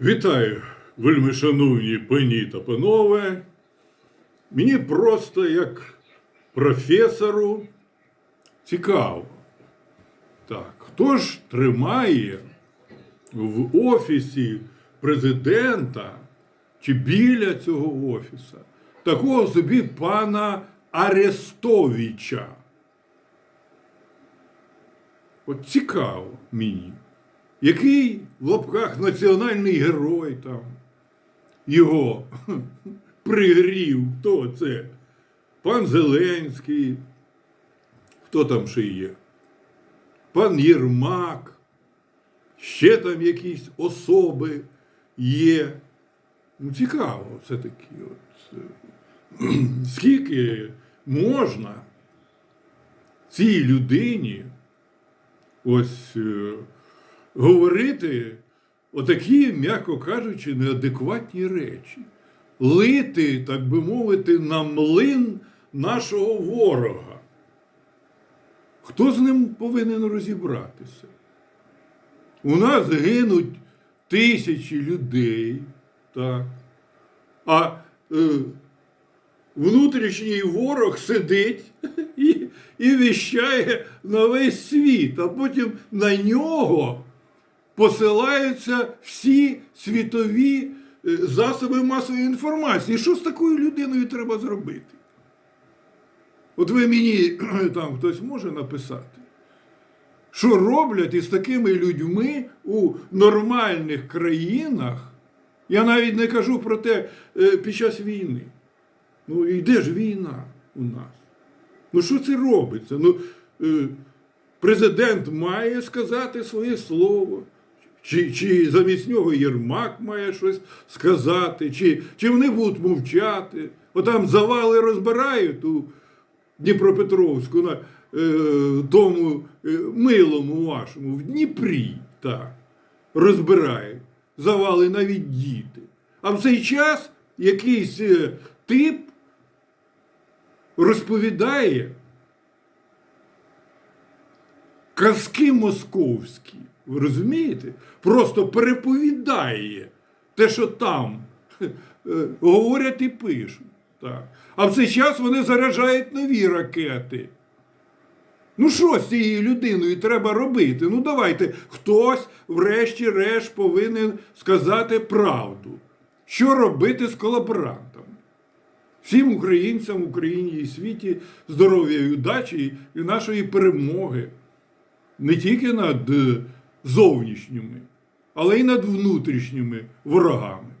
Вітаю, вельми шановні пані та панове. Мені просто як професору цікаво. Так, хто ж тримає в офісі президента чи біля цього офіса такого собі пана Арестовича? От цікаво мені. Який в лапках національний герой там його пригрів? Хто це? Пан Зеленський. Хто там ще є? Пан Єрмак. Ще там якісь особи є. Ну, цікаво все-таки. От, е, скільки можна цій людині ось е, говорити отакі, м'яко кажучи, неадекватні речі, лити, так би мовити, на млин нашого ворога. Хто з ним повинен розібратися? У нас гинуть тисячі людей, так. а е, внутрішній ворог сидить і, і віщає на весь світ, а потім на нього посилаються всі світові е, засоби масової інформації. Що з такою людиною треба зробити? От ви мені там хтось може написати, що роблять із такими людьми у нормальних країнах. Я навіть не кажу про те е, під час війни. Ну, йде ж війна у нас. Ну, що це робиться? Ну, е, президент має сказати своє слово. Чи, чи замість нього Єрмак має щось сказати, чи, чи вони будуть мовчати. Отам завали розбирають у Дніпропетровську на е, тому е, милому вашому, в Дніпрі, так, розбирають. Завали навіть діти. А в цей час якийсь е, тип розповідає казки московські. Ви розумієте? Просто переповідає те, що там е, говорять і пишуть. Так. А в цей час вони заряджають нові ракети. Ну, що з цією людиною треба робити? Ну, давайте, хтось, врешті-решт, повинен сказати правду. Що робити з колаборантами? Всім українцям Україні і світі здоров'я і удачі і нашої перемоги не тільки над е, зовнішніми, але й над внутрішніми ворогами.